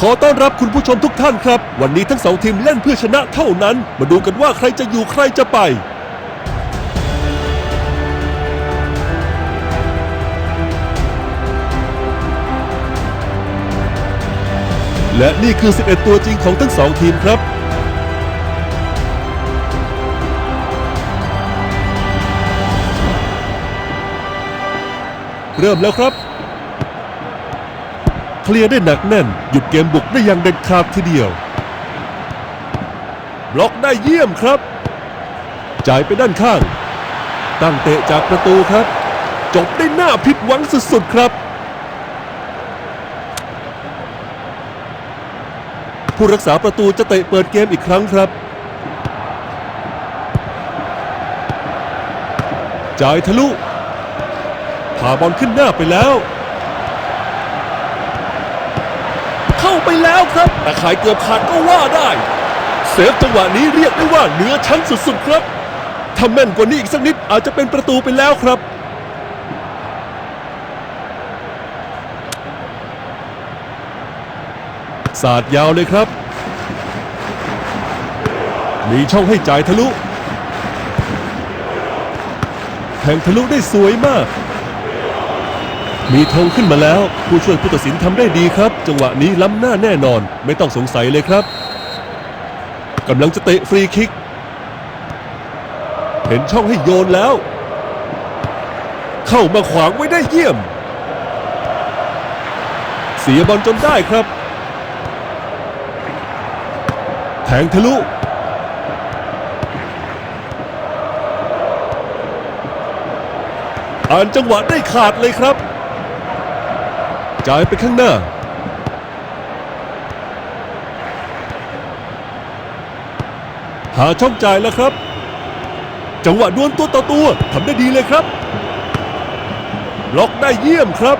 ขอต้อนรับคุณผู้ชมทุกท่านครับ วันนี้ทั้งสองทีมเล่นเพื่อชนะเท่านั้น มาดูกันว่าใครจะอยู่ใครจะไป และนี่คือ 11 ตัวจริงของทั้งสองทีมครับ เริ่มแล้วครับ เคลียร์ได้หนักแน่น หยุดเกมบุกได้อย่างเด็ดขาดทีเดียว บล็อกได้เยี่ยมครับ จ่ายไปด้านข้าง ตั้งเตะจากประตูครับ จบได้หน้าผิดหวังสุดๆครับผู้รักษาประตูจะเตะเปิดเกมอีกครั้งครับ จ่ายทะลุ พาบอลขึ้นหน้าไปแล้ว เข้าไปแล้วครับแต่ขายเกือบขาดก็ว่าได้ เซฟจังหวะนี้เรียกได้ว่าเหนือชั้นสุดๆครับถ้าแม่นกว่านี้อีกสักนิดอาจจะเป็นประตูไปแล้วครับสาดยาวเลยครับ มีช่องให้จ่ายทะลุแทงทะลุได้สวยมาก มีธงขึ้นมาแล้ว ผู้ช่วยผู้ตัดสินทำได้ดีครับ จังหวะนี้ล้ำหน้าแน่นอน ไม่ต้องสงสัยเลยครับกำลังจะเตะฟรีคิก เห็นช่องให้โยนแล้ว เข้ามาขวางไว้ได้เยี่ยม เสียบอลจนได้ครับ แทงทะลุอ่านจังหวะได้ขาดเลยครับ จ่ายไปข้างหน้า หาช่องจ่ายแล้วครับ จังหวะดวลตัวต่อตัวทำได้ดีเลยครับ ล็อกได้เยี่ยมครับ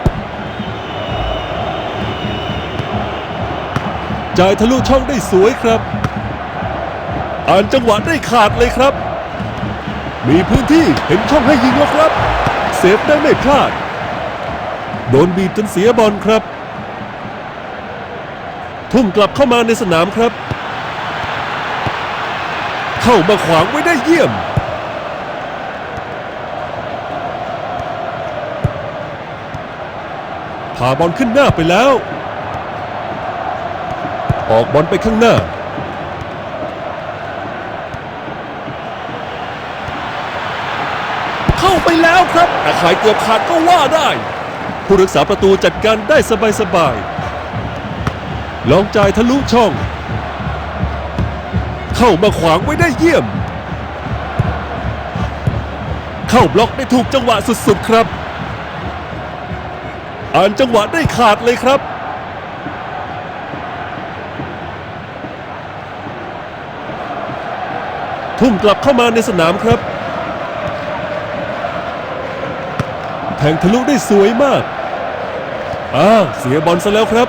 จ่ายทะลุช่องได้สวยครับ อ่านจังหวะได้ขาดเลยครับ มีพื้นที่เห็นช่องให้ยิงแล้วครับ เซฟได้ไม่พลาด โดนบีบจนเสียบอลครับ ทุ่มกลับเข้ามาในสนามครับ เข้ามาขวางไว้ได้เยี่ยม พาบอลขึ้นหน้าไปแล้ว ออกบอลไปข้างหน้า เข้าไปแล้วครับแต่ขายเกือบขาดก็ว่าได้ ผู้รักษาประตูจัดการได้สบายๆลองจ่ายทะลุช่อง เข้ามาขวางไว้ได้เยี่ยม เข้าบล็อกได้ถูกจังหวะสุดๆครับ อ่านจังหวะได้ขาดเลยครับทุ่มกลับเข้ามาในสนามครับ แทงทะลุได้สวยมากอ่าเสียบอลซะแล้วครับ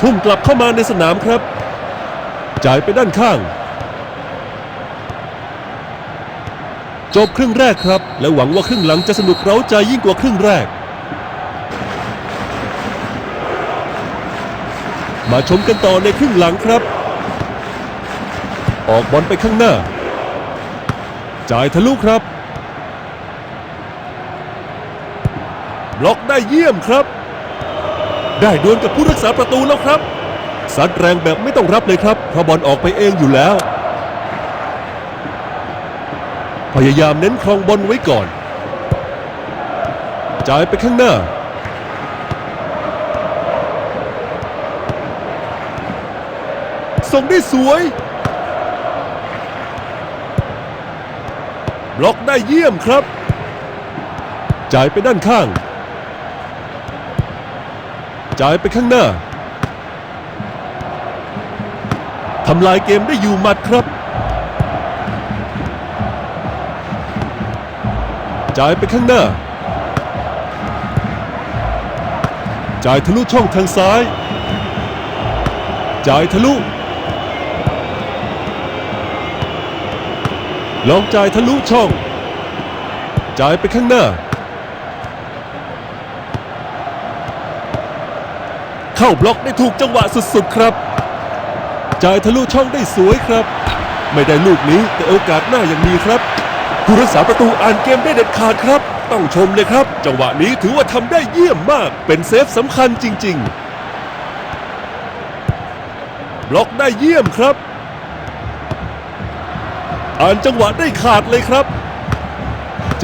ทุ่มกลับเข้ามาในสนามครับ จ่ายไปด้านข้าง จบครึ่งแรกครับ และหวังว่าครึ่งหลังจะสนุกเร้าใจยิ่งกว่าครึ่งแรก มาชมกันต่อในครึ่งหลังครับ ออกบอลไปข้างหน้า จ่ายทะลุครับ ล็อกได้เยี่ยมครับ ได้ดวลกับผู้รักษาประตูแล้วครับซัดแรงแบบไม่ต้องรับเลยครับเพราะบอลออกไปเองอยู่แล้ว พยายามเน้นครองบอลไว้ก่อน จ่ายไปข้างหน้า ส่งได้สวย บล็อกได้เยี่ยมครับ จ่ายไปด้านข้าง จ่ายไปข้างหน้าทำลายเกมได้อยู่หมัดครับ จ่ายไปข้างหน้า จ่ายทะลุช่องทางซ้าย จ่ายทะลุ ลองจ่ายทะลุช่อง จ่ายไปข้างหน้า เข้าบล็อกได้ถูกจังหวะสุดๆครับ จ่ายทะลุช่องได้สวยครับ ไม่ได้ลูกนี้แต่โอกาสหน้ายังมีครับ ผู้รักษาประตูอ่านเกมได้เด็ดขาดครับ ต้องชมเลยครับ จังหวะนี้ถือว่าทำได้เยี่ยมมาก เป็นเซฟสำคัญจริง ๆ บล็อกได้เยี่ยมครับ อ่านจังหวะได้ขาดเลยครับ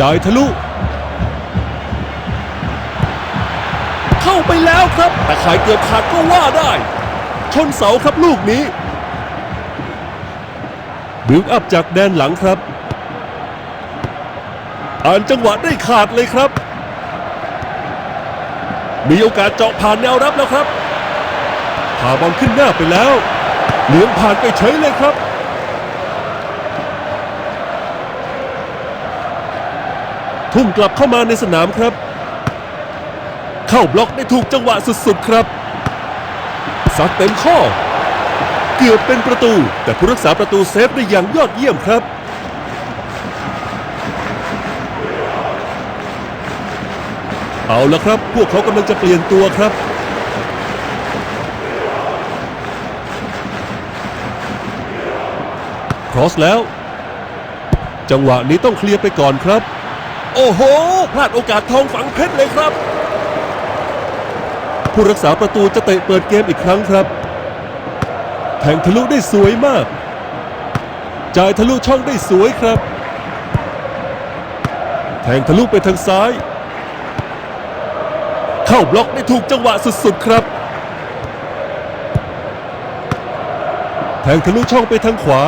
จ่ายทะลุ เข้าไปแล้วครับ แต่ขายเกือบขาดก็ว่าได้ ชนเสาครับลูกนี้ บิลด์อัพจากแดนหลังครับอ่านจังหวะได้ขาดเลยครับ มีโอกาสเจาะผ่านแนวรับแล้วครับพาบอลขึ้นหน้าไปแล้วเหลืองผ่านไปเฉยเลยครับทุ่มกลับเข้ามาในสนามครับ เข้าบล็อกได้ถูกจังหวะสุดๆครับซัดเต็มข้อ เกือบเป็นประตู แต่ผู้รักษาประตูเซฟได้อย่างยอดเยี่ยมครับเอาละครับ พวกเขากำลังจะเปลี่ยนตัวครับ ครอสแล้ว จังหวะนี้ต้องเคลียร์ไปก่อนครับ โอ้โห พลาดโอกาสทองฝังเพชรเลยครับ ผู้รักษาประตูจะเตะเปิดเกมอีกครั้งครับ แทงทะลุได้สวยมาก จ่ายทะลุช่องได้สวยครับ แทงทะลุไปทางซ้าย เข้าบล็อกได้ถูกจังหวะสุดๆครับ แทงทะลุช่องไปทางขวา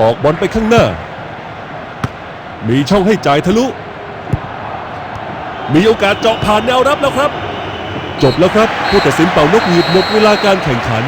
ออกบอลไปข้างหน้า มีช่องให้จ่ายทะลุ มีโอกาสเจาะผ่านแนวรับแล้วครับ จบแล้วครับ ผู้ตัดสินเป่านกหวีดหมดเวลาการแข่งขัน